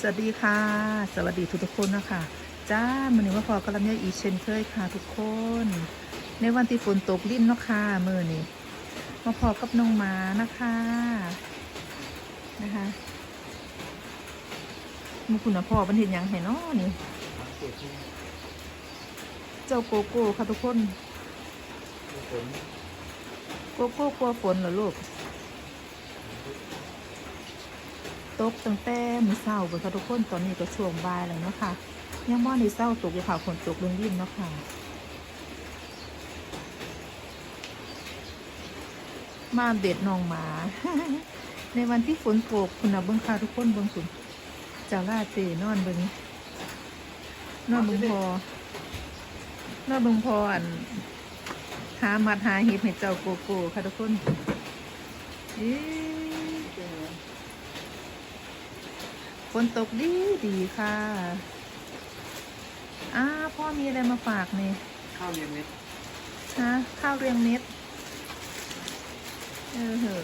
สวัสดีค่ะ สวัสดีทุกทุกๆคนนะคะจ้ามือนี้มาพอกระเมียอีกเช่นเคยค่ะทุกคน ในวันที่ฝนตกลิ้นเนาะค่ะมือนี้มาพอกับน้องหมานะคะนะคะมือคุณนะพ่อบันเห็นหยังให้น้อนี่เจ้าโกโก้ค่ะทุกคนโกโก้กลัวฝนเหรอลูก ตกตั้งแต่มื้อเช้าเบิ่งค่ะทุกคนตอนนี้ก็ช่วงบ่ายแล้วเนาะค่ะ ยังบ่ได้เช้าตกอยู่ค่ะฝนตกลงดินเนาะค่ะ มาเบ็ดน้องหมา ในวันที่ฝนตกคุณนะเบิ่งค่ะทุกคนเบิ่งคุณจ้าลาเตนอนเบิ่งนอนเบิ่งพอนอนเบิ่งพออันหามัดหาเห็บให้เจ้าโกโก้ค่ะทุกคนเอ๊ะฝ นตกดีดีค่ะอ้าพ่อมีอะไรมาฝากเนี่ยข้าวเย็นเม็ดฮะข้าวเรียงเม็ดเออเหอ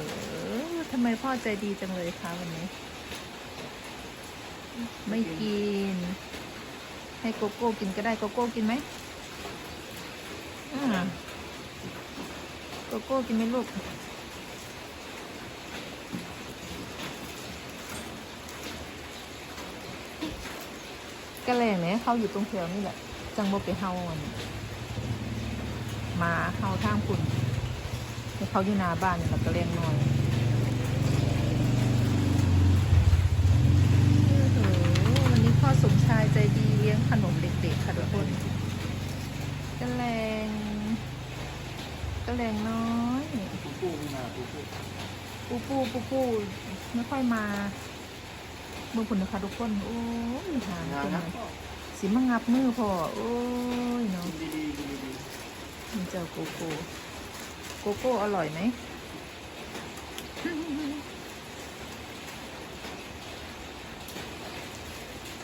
ะทำไมพ่อใจดีจังเลยคะวันนี้ ไม่กิน ให้โกโก้กินก็ได้โกโก้กินไหมอ่าโกโก้กินไหมลูก กระแลงเนี่ยเขาอยู่ตรงแถวนี่แหละ จังบ่ไปเฮาอันหมาเฮาทางคุณให้เขาอยู่หน้าบ้านนี่แหละกระแลงน้อยโอ้โหวันนี้พ่อสมชายใจดีเลี้ยงขนมเด็กๆค่ะทุกคนกระแลงกระแลงน้อยปูปูมีมาปูปูปูปูปูปูไม่ค่อยมาเมื่อคุณนะคะทุกคน โอ้ยหางงานคนนะน่ะสิมางับมือพอโอ้ยเนาะดีดีดีดีดีมันเจ้าโกโก้โกโก้อร่อยไหม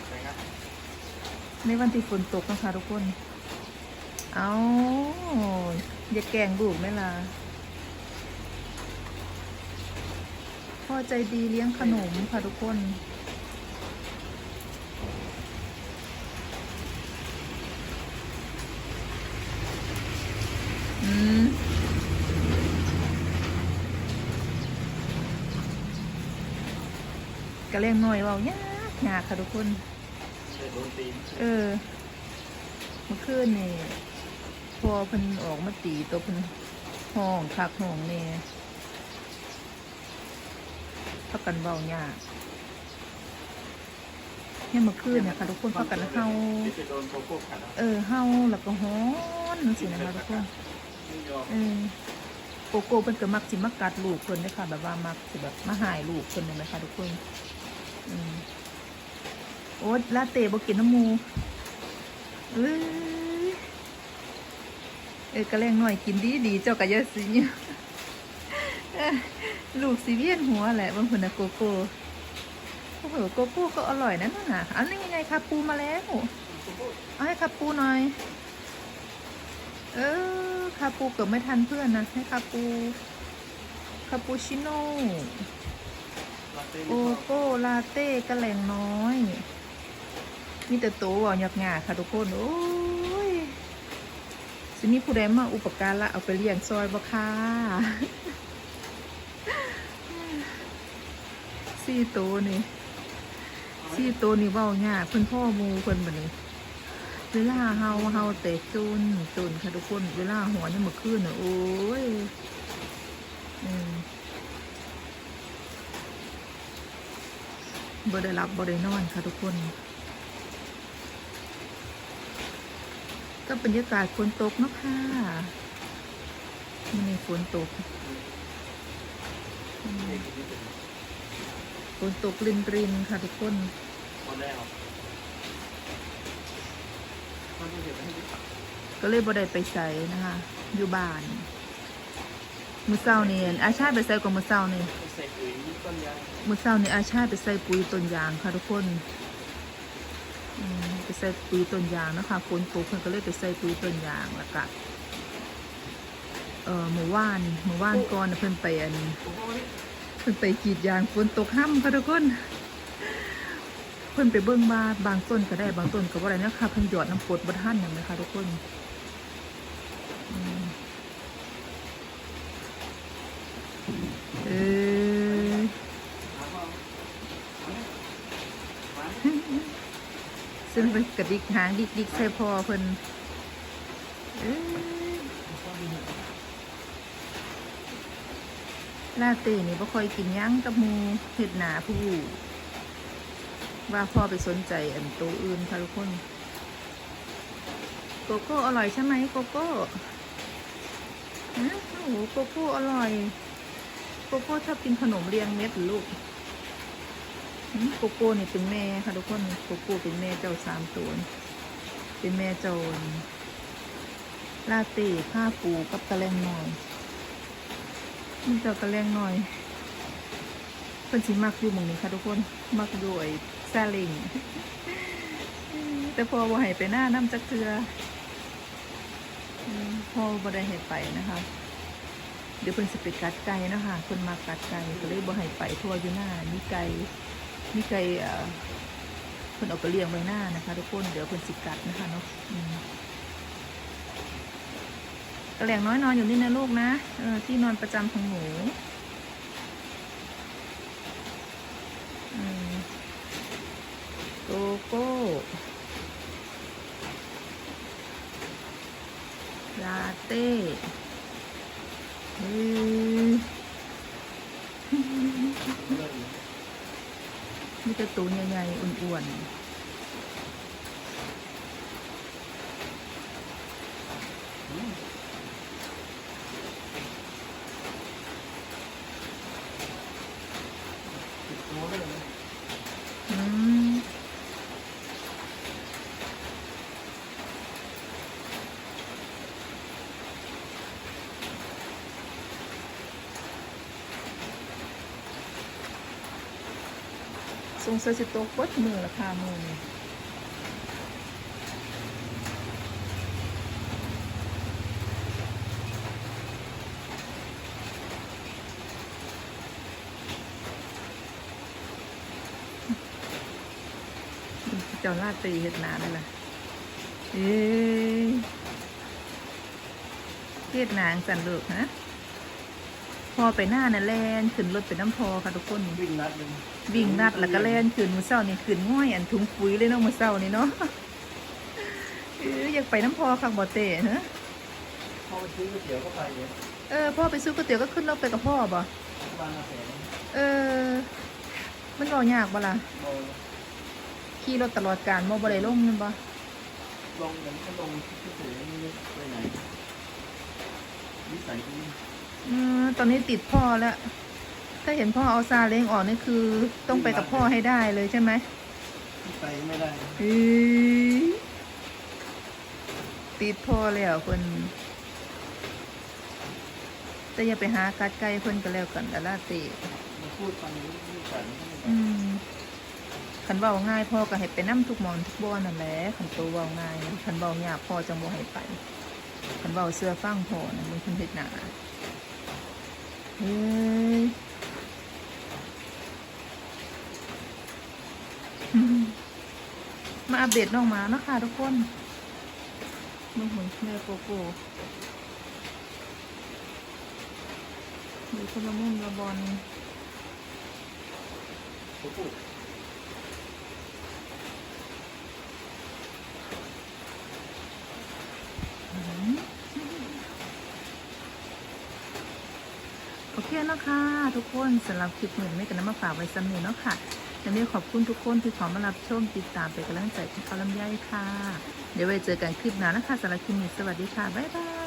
ไปครับในวันที่ฝนตกนะคะทุกคน เอาอย่าแกล้งลูกไหมล่ะ พ่อใจดีเลี้ยงขนมค่ะทุกคน กระเล่งหน่อยเบายากยากค่ะทุกคนเดี๋ยวโดนตีนเออเมื่อคืนนี่พอเพิ่นออกมาตีตัวเพิ่นห้องคักห้องนี่พักกันเบายากเนี่ยเมื่อคืนเนี่ยค่ะทุกคนพักกันเฮาที่จะโดนโกโก้ขัดเออเฮาแล้วก็ฮ้อนจังซี่นะคะทุกคนไม่ย อมโกโก้เพิ่นก็มักสิมากัดลูกเพิ่นเด้อค่ะแบบว่ามักสิแบบมาหายลูกเพิ่นนี่ไหมคะทุกคน อืมโอ๊ตลาเต้บ่กินน้ำมูเอ้ยเออกระแลงหน่อยกินดีดีๆเจ้ากะยาสิเอ้ลูกสิเวียนหัวแหละบางคนนะโกโก้โอ้โหโกโก้ก็อร่อยนะน่ะอันนี้ยังไงคาปูมาแล้วเอาให้คาปูหน่อย เออคาปูเกือบไม่ทันเพื่อนนะให้คาปูคาปูชิโน่โกโก้ลาเต้กระแหลงน้อยมีแต่โตอะหยักหยาค่ะทุกคนโอ้ยสิมีผู้ใดมาอุปการละเอาไปเลี้ยงซอยบ่ค่ะสี่โตนี่สี่โตนี่เว้ายากเพิ่นพ่อมูเพิ่นบัดนี้ เวลาเฮาเฮาเตะจุนจุนค่ะทุกคน เวลาหัวนี่มื่อคืนน่ะโอ้ยบ่ได้รับบ่ได้นอนค่ะทุกคน ก็บรรยากาศฝนตกเนาะค่ะมันฝนตกฝนตกรินรินค่ะทุกคนหมดแล้วมันจะเห็นให้ดิ ก็เลยบ่ได้ไปใส่นะคะ อยู่บ้าน มือเศร้านี่อาชาไปใส่กับมือเศร้านี่มือเศร้านี่อาชาไปใส่ปุ๋ยต้นยางค่ะทุกคนไปใส่ปุ๋ยต้นยางนะคะฝนตกเพิ่นก็เลยไปใส่ปุ๋ยต้นยางแล้วก็เอ่อหมู่ว่านหมู่ว่านก่อนเพิ่นไปอันโอ้โหนี่เพิ่นไปกรีดยางฝนตกห้ำค่ะทุกคน พิ่นไปเบิ่งว่าบางต้นก็ได้บางต้นก็บ่ได้นะคะเพิ่นหยอดน้ำกรดบ่ทันหยังนะคะทุกคนเออซึ่งเป็นกระดิกหางดิกดิกใส่พอเพิ่นเอ้ยลาเต้นี่บ่ค่อยกินยั้งกับมูเห็ดหนาผู้ ว่าพ่อไปสนใจอันตัวอื่นค่ะทุกคน โกโก้อร่อยใช่ไหมโกโก้ฮะโอ้โหโกโก้อร่อยโกโก้ชอบกินขนมเรียงเม็ดลูกโกโก้นี่เป็นแม่ค่ะทุกคนโกโก้เป็นแม่เจ้าสามตัวเป็นแม่เจ้าลาเต้ผ้าปูกับกระแลงหน่อยมันเจ้ากระแลงหน่อยเพิ่นสิมักอยู่หมองนี้ค่ะทุกคนมักด้วย ซาเลิงแต่พอบ่ให้ไปหน้าน้ำจักเทือพอบ่ได้ให้ไปนะคะ เดี๋ยวเพิ่นสิไปกัดไก่นะคะเพิ่นมากัดไก่ก็เลยบ่ให้ไปทั่วอยู่หน้ามีไก่มีไก่เอ่อเพิ่นเอาไปเลี้ยงไว้หน้านะคะทุกคนเดี๋ยวเพิ่นสิกัดนะคะเนาะกระแหลงน้อยนอนอยู่นี่นะลูกนะที่นอนประจำของหนูอืมโกโก้ลา เต้เฮ้ยเลิกมีแต่ตูนใหญ่ๆอ้วนอืมติดตัวเลยนะ ๆอืมส งสัยสิโตกดมือราคามือนี่เจ้าลาตีเห็ดหนาได้ล่ะเอ้ยเฮ็ดหนางสันลิกฮะ อไปหน้าน่ะแลนขึ้นรถไปน้ำพอค่ะทุกคน วิ่งนัดหนึ่งวิ่งนัดแล้วก็แล่นขึ้นมือเศร้านี่ขึ้นง่อยอันถุงปุ๋ยเลยเนาะมือเศร้านี่เนาะเอออยากไปน้ำพอคักบ่เต้ฮะพอไปซื้อก๋วยเตี๋ยวก็ไปเนี่ยเออพ่อไปซื้อก๋วยเตี๋ยวก็ขึ้นรถไปกับพ่อบ่บ้านอาแสงเออ มันบ่ยากบ่ล่ะมองขี่รถตลอดการบ่บ่ได้ลงแมันบ่ลงอย่างนี้ก็ลงที่เฉยๆไม่ได้ไปไหนนิสัยดีเออตอนนี้ติดพ่อแล้ว ถ้าเห็นพ่อเอาซาเล้งออกนี่คือ ต้องไปกับพ่อให้ได้เลยใช่ไหมที่ไปไม่ได้เอ้ยติดพ่อแล้วเพิ่นแต่อย่าไปหากัดไก่เพิ่นก็แล้วกันดาราเตมาพูดฟังนี้ไม่ฉันไม่ได้อืมขันเบาง่ายพ่อก็ให้ไปนั่ทุกหมอนทุกบ้อนนั่นแหละขันโตเบาง่ายขันเบายากพ่อจังบ่ให้ไปขันเบาเสื้อฟังพ่อนะมันคุณเฮ็ดหนาเฮ้ย อืมมาอัปเดตน้องหมาเนาะคะทุกคนมือหุ่นแม่โกโก้ดูคนละมุมละบอลโกโก้ เคนะคะทุกคนสำหรับคลิปหนึ่งไม่กันน้ำมาฝากไว้สำเนีเนาะค่ะยังไม่ขอบคุณทุกคนที่ขอมารับชมติดตามเป็นกำลังใจให้เขาลำไยค่ะ เดี๋ยวไว้เจอกันคลิปหน้านะคะสำหรับคลิปนี้สวัสดีค่ะ บ๊ายบาย